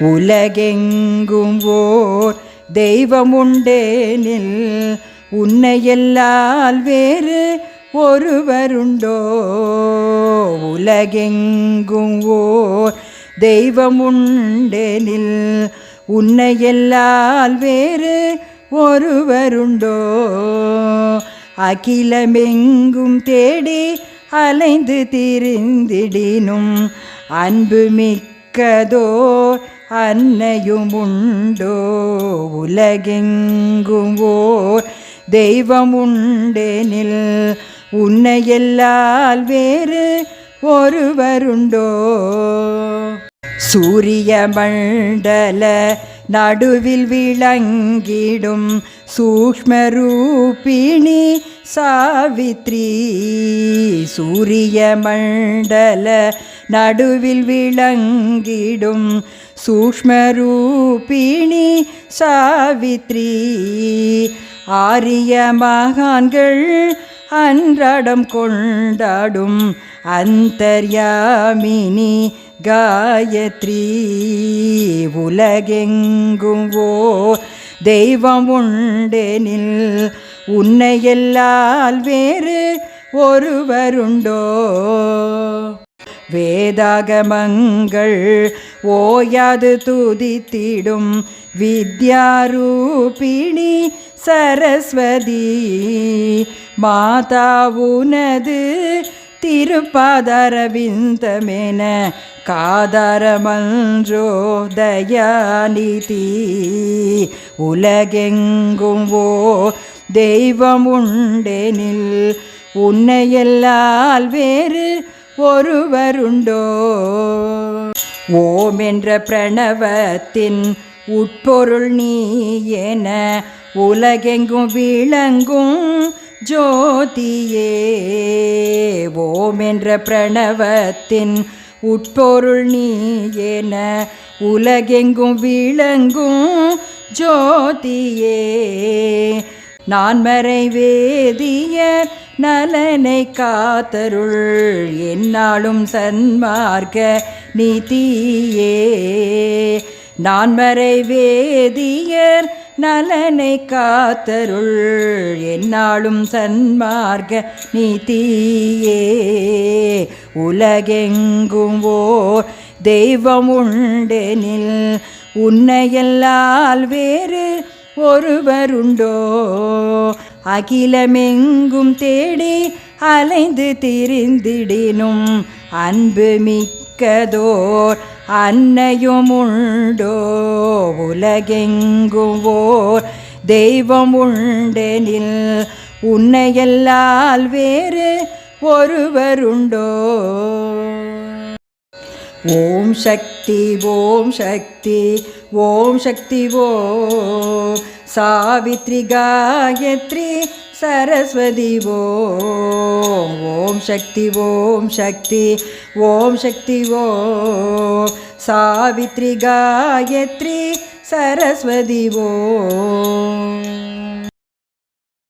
உலகெங்கும் ஓர் தெய்வம் உண்டேனில் உன்னையல்லால் வேறு ஒருவருண்டோ? உலகெங்கும் ஓர் தெய்வம் உண்டெனில் உன்னையல்லால் வேறு ஒருவருண்டோ? அகிலமெங்கும் தேடி அலைந்து திரிந்திடினும் அன்பு மிக்கதோ அன்னையுமுண்டோ உலகெங்கும் ஓர் தெய்வம் உண்டெனில் வேறு ஒருவருண்டோ? சூரிய மண்டல நடுவில் விளங்கிடும் சூக்மரூபிணி சாவித்ரி சூரிய மண்டல நடுவில் விளங்கிடும் சூக்மரூபிணி சாவித்ரி. ஆரிய மகான்கள் அன்றாடம் கொண்டாடும் அந்தர்யாமினி காயத்ரி. உலகெங்கும் ஓ தெய்வம் உண்டெனில் உன்னையல்லால் வேறு ஒருவருண்டோ? வேதாகமங்கள் ஓயாது துதித்திடும் வித்யாரூபிணி சரஸ்வதி மாதாவுனது திருப்பாதரவிந்தமென காதரமன்றோதயாநிதி உலகெங்கும் ஓ தெய்வம் உண்டெனில் உன்னையெல்லால் வேறு ஒருவருண்டோ? ஓம் என்ற பிரணவத்தின் உட்பொருள் நீ என உலகெங்கும் விளங்கும் ஜோதியே. என்ற பிரணவத்தின் உட்பொருள் நீ என உலகெங்கும் விளங்கும் ஜோதியே. நான் மறை வேதியர் நலனை காத்தருள். என்னாலும் சன்மார்க்க நீதியே நான் மறை வேதியர் நலனை காத்தருள். என்னாலும் சன்மார்க்க நீதியே. உலகெங்கும் ஓர் தெய்வம் உண்டெனில் உன்னையல்லால் வேறு ஒருவருண்டோ அகிலமெங்கும் தேடி அலைந்து திரிந்திடினும் அன்பு மிக்கதோர். அன்னையும் உண்டோ உலகெங்கும் தெய்வம் உண்டெனில் உன்னையல்லால் வேறு ஒருவருண்டோ? ஓம் சக்தி ஓம் சக்தி ஓம் சக்தி ஓ சாவித்ரி காயத்ரி சரஸ்வதி ஓம் ஓம் சக்தி ஓம் சக்தி ஓம் சக்தி ஓம் சாவித்ரி காயத்ரி சரஸ்வதி ஓம்